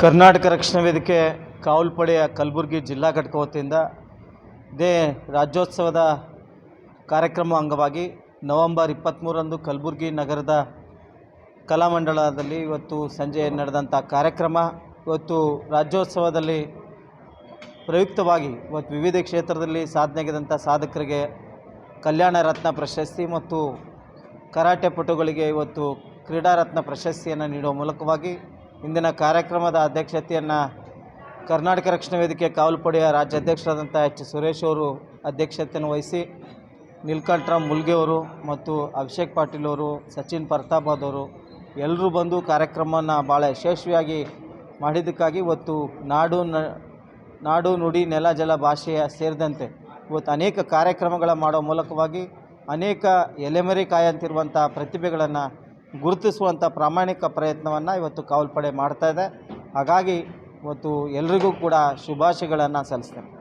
ಕರ್ನಾಟಕ ರಕ್ಷಣಾ ವೇದಿಕೆ ಕಾವಲ್ಪಡೆಯ ಕಲಬುರಗಿ ಜಿಲ್ಲಾ ಘಟಕ ವತಿಯಿಂದ ಇದೇ ರಾಜ್ಯೋತ್ಸವದ ಕಾರ್ಯಕ್ರಮ ಅಂಗವಾಗಿ ನವಂಬರ್ ಇಪ್ಪತ್ತ್ಮೂರರಂದು ಕಲಬುರಗಿ ನಗರದ ಕಲಾಮಂಡಲದಲ್ಲಿ ಇವತ್ತು ಸಂಜೆ ನಡೆದಂಥ ಕಾರ್ಯಕ್ರಮ. ಇವತ್ತು ರಾಜ್ಯೋತ್ಸವದಲ್ಲಿ ಪ್ರಯುಕ್ತವಾಗಿ ಇವತ್ತು ವಿವಿಧ ಕ್ಷೇತ್ರದಲ್ಲಿ ಸಾಧನೆಗೆದಂಥ ಸಾಧಕರಿಗೆ ಕಲ್ಯಾಣ ರತ್ನ ಪ್ರಶಸ್ತಿ ಮತ್ತು ಕರಾಟೆ ಪಟುಗಳಿಗೆ ಇವತ್ತು ಕ್ರೀಡಾ ರತ್ನ ಪ್ರಶಸ್ತಿಯನ್ನು ನೀಡುವ ಮೂಲಕವಾಗಿ ಇಂದಿನ ಕಾರ್ಯಕ್ರಮದ ಅಧ್ಯಕ್ಷತೆಯನ್ನು ಕರ್ನಾಟಕ ರಕ್ಷಣಾ ವೇದಿಕೆ ಕಾವಲುಪಡೆಯ ರಾಜ್ಯಾಧ್ಯಕ್ಷರಾದಂಥ ಎಚ್ ಸುರೇಶ್ ಅವರು ಅಧ್ಯಕ್ಷತೆಯನ್ನು ವಹಿಸಿ ನೀಲ್ಕಂಠರಾಮ್ ಮುಲ್ಗೆ ಅವರು ಮತ್ತು ಅಭಿಷೇಕ್ ಪಾಟೀಲ್ ಅವರು, ಸಚಿನ್ ಪ್ರತಾಪ್ ಅವರು ಎಲ್ಲರೂ ಬಂದು ಕಾರ್ಯಕ್ರಮವನ್ನು ಭಾಳ ಯಶಸ್ವಿಯಾಗಿ ಮಾಡಿದ್ದಕ್ಕಾಗಿ ಇವತ್ತು ನಾಡು ನಾಡು ನುಡಿ ನೆಲ ಜಲ ಭಾಷೆಯ ಸೇರಿದಂತೆ ಇವತ್ತು ಅನೇಕ ಕಾರ್ಯಕ್ರಮಗಳ ಮಾಡೋ ಮೂಲಕವಾಗಿ ಅನೇಕ ಎಲೆಮರೆ ಕಾಯಂತಿರುವಂಥ ಪ್ರತಿಭೆಗಳನ್ನು ಗುರುತಿಸುವಂಥ ಪ್ರಾಮಾಣಿಕ ಪ್ರಯತ್ನವನ್ನು ಇವತ್ತು ಕಾವಲ್ಪಡೆ ಮಾಡ್ತಾ ಇದೆ. ಹಾಗಾಗಿ ಇವತ್ತು ಎಲ್ರಿಗೂ ಕೂಡ ಶುಭಾಶಯಗಳನ್ನು ಸಲ್ಲಿಸ್ತೇನೆ.